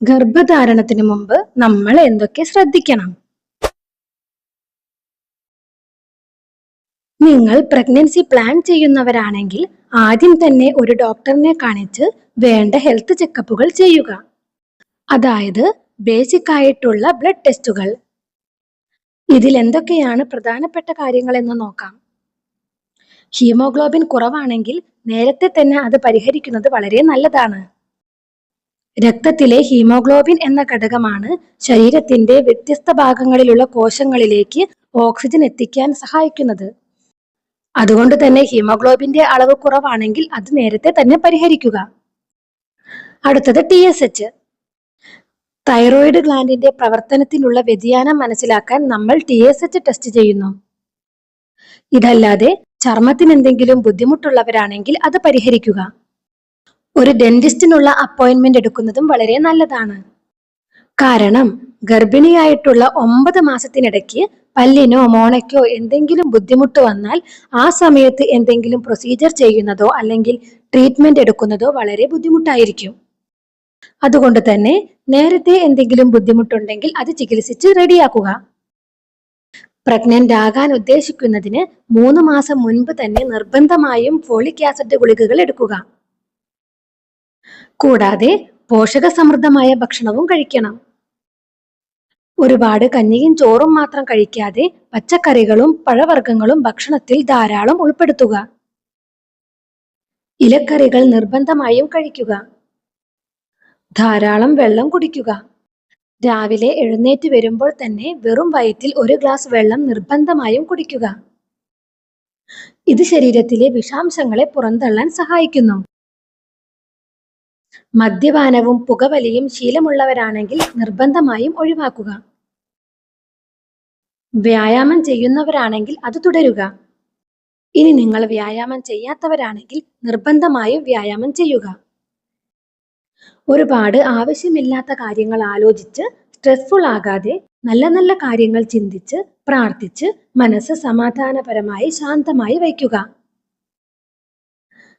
ഗർഭധാരണത്തിന് മുമ്പ് നമ്മൾ എന്തൊക്കെ ശ്രദ്ധിക്കണം? നിങ്ങൾ പ്രഗ്നൻസി പ്ലാൻ ചെയ്യുന്നവരാണെങ്കിൽ ആദ്യം തന്നെ ഒരു ഡോക്ടറിനെ കാണിച്ച് വേണ്ട ഹെൽത്ത് ചെക്കപ്പുകൾ ചെയ്യുക. അതായത് ബേസിക് ആയിട്ടുള്ള ബ്ലഡ് ടെസ്റ്റുകൾ ഇതിൽ എന്തൊക്കെയാണ് പ്രധാനപ്പെട്ട കാര്യങ്ങൾ എന്ന് നോക്കാം. ഹീമോഗ്ലോബിൻ കുറവാണെങ്കിൽ നേരത്തെ തന്നെ അത് പരിഹരിക്കുന്നത് വളരെ നല്ലതാണ്. രക്തത്തിലെ ഹീമോഗ്ലോബിൻ എന്ന ഘടകമാണ് ശരീരത്തിന്റെ വ്യത്യസ്ത ഭാഗങ്ങളിലുള്ള കോശങ്ങളിലേക്ക് ഓക്സിജൻ എത്തിക്കാൻ സഹായിക്കുന്നത്. അതുകൊണ്ട് തന്നെ ഹീമോഗ്ലോബിന്റെ അളവ് കുറവാണെങ്കിൽ അത് നേരത്തെ തന്നെ പരിഹരിക്കുക. അടുത്തത് ടി എസ് എച്ച്. തൈറോയിഡ് ഗ്ലാൻഡിന്റെ പ്രവർത്തനത്തിനുള്ള വ്യതിയാനം മനസ്സിലാക്കാൻ നമ്മൾ ടി എസ് എച്ച് ടെസ്റ്റ് ചെയ്യുന്നു. ഇതല്ലാതെ ചർമ്മത്തിന് എന്തെങ്കിലും ബുദ്ധിമുട്ടുള്ളവരാണെങ്കിൽ അത് പരിഹരിക്കുക. ഒരു ഡെന്റിസ്റ്റിനുള്ള അപ്പോയിന്റ്മെന്റ് എടുക്കുന്നതും വളരെ നല്ലതാണ്. കാരണം ഗർഭിണിയായിട്ടുള്ള ഒമ്പത് മാസത്തിനിടയ്ക്ക് പല്ലിനോ മോണയ്ക്കോ എന്തെങ്കിലും ബുദ്ധിമുട്ട് വന്നാൽ ആ സമയത്ത് എന്തെങ്കിലും പ്രൊസീജിയർ ചെയ്യുന്നതോ അല്ലെങ്കിൽ ട്രീറ്റ്മെന്റ് എടുക്കുന്നതോ വളരെ ബുദ്ധിമുട്ടായിരിക്കും. അതുകൊണ്ട് തന്നെ നേരത്തെ എന്തെങ്കിലും ബുദ്ധിമുട്ടുണ്ടെങ്കിൽ അത് ചികിത്സിച്ച് റെഡിയാക്കുക. പ്രഗ്നന്റ് ആകാൻ ഉദ്ദേശിക്കുന്നതിന് മൂന്ന് മാസം മുൻപ് തന്നെ നിർബന്ധമായും ഫോളിക് ആസിഡ് ഗുളികകൾ എടുക്കുക. കൂടാതെ പോഷകസമൃദ്ധമായ ഭക്ഷണവും കഴിക്കണം. ഒരുപാട് കഞ്ഞിയും ചോറും മാത്രം കഴിക്കാതെ പച്ചക്കറികളും പഴവർഗങ്ങളും ഭക്ഷണത്തിൽ ധാരാളം ഉൾപ്പെടുത്തുക. ഇലക്കറികൾ നിർബന്ധമായും കഴിക്കുക. ധാരാളം വെള്ളം കുടിക്കുക. രാവിലെ എഴുന്നേറ്റ് വരുമ്പോൾ തന്നെ വെറും വയറ്റിൽ ഒരു ഗ്ലാസ് വെള്ളം നിർബന്ധമായും കുടിക്കുക. ഇത് ശരീരത്തിലെ വിഷാംശങ്ങളെ പുറന്തള്ളാൻ സഹായിക്കുന്നു. മദ്യപാനവും പുകവലിയും ശീലമുള്ളവരാണെങ്കിൽ നിർബന്ധമായും ഒഴിവാക്കുക. വ്യായാമം ചെയ്യുന്നവരാണെങ്കിൽ അത് തുടരുക. ഇനി നിങ്ങൾ വ്യായാമം ചെയ്യാത്തവരാണെങ്കിൽ നിർബന്ധമായും വ്യായാമം ചെയ്യുക. ഒരുപാട് ആവശ്യമില്ലാത്ത കാര്യങ്ങൾ ആലോചിച്ച് സ്ട്രെസ്ഫുൾ ആകാതെ നല്ല നല്ല കാര്യങ്ങൾ ചിന്തിച്ച് പ്രാർത്ഥിച്ച് മനസ്സ് സമാധാനപരമായി ശാന്തമായി വയ്ക്കുക.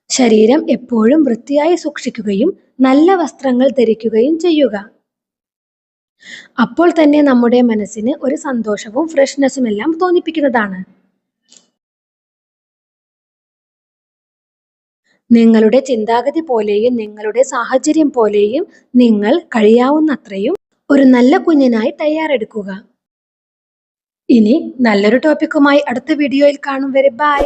ശരീരം എപ്പോഴും വൃത്തിയായി സൂക്ഷിക്കുകയും നല്ല വസ്ത്രങ്ങൾ ധരിക്കുകയും ചെയ്യുക. അപ്പോൾ തന്നെ നമ്മുടെ മനസ്സിന് ഒരു സന്തോഷവും ഫ്രഷ്നെസ്സും എല്ലാം തോന്നിപ്പിക്കുന്നതാണ്. നിങ്ങളുടെ ചിന്താഗതി പോലെയും നിങ്ങളുടെ സാഹചര്യം പോലെയും നിങ്ങൾ കഴിയാവുന്നത്രയും ഒരു നല്ല കുഞ്ഞിനായി തയ്യാറെടുക്കുക. ഇനി നല്ലൊരു ടോപ്പിക്കുമായി അടുത്ത വീഡിയോയിൽ കാണും വരെ. ബൈ